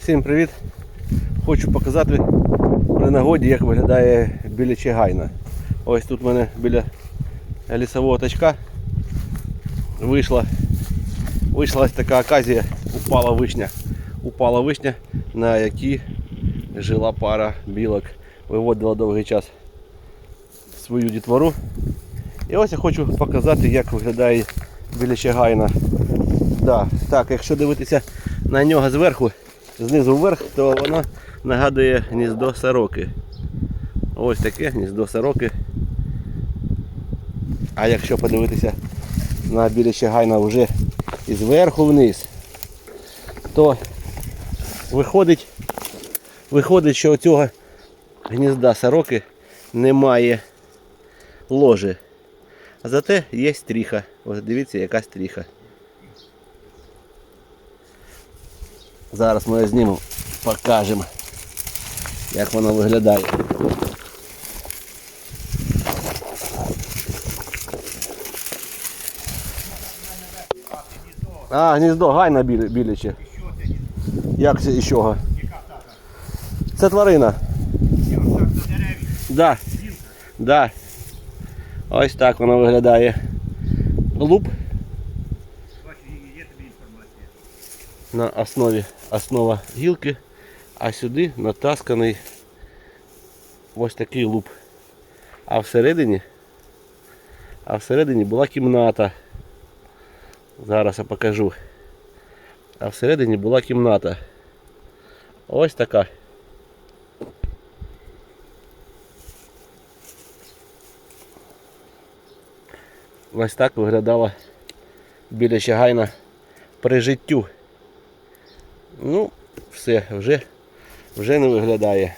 Всім привіт! Хочу показати при нагоді, як виглядає біля Чигайна. Ось тут в мене біля лісового тачка вийшла, вийшла така оказія, упала вишня. Упала вишня, на якій жила пара білок. Виводила довгий час свою дітвору. І ось я хочу показати, як виглядає біля Чигайна. Да, так, якщо дивитися на нього зверху, знизу вверх, то воно нагадує гніздо сороки. Ось таке гніздо сороки. А якщо подивитися на біля Чигайна вже і зверху вниз, то виходить, виходить, що у цього гнізда сороки немає ложі. А зате є стріха. Ось дивіться, яка стріха. Зараз ми його знімемо, покажемо, як воно виглядає. А, гніздо, гайна біляче. Як це і чого? Це тварина. Да. Да. Ось так воно виглядає. Луп на основі основа гілки, а сюди натасканий ось такий луп. А всередині, а всередині була кімната. Зараз я покажу. А всередині була кімната. Ось така. Ось так виглядала біля Чагайна при життю. Ну, все, вже, вже не виглядає.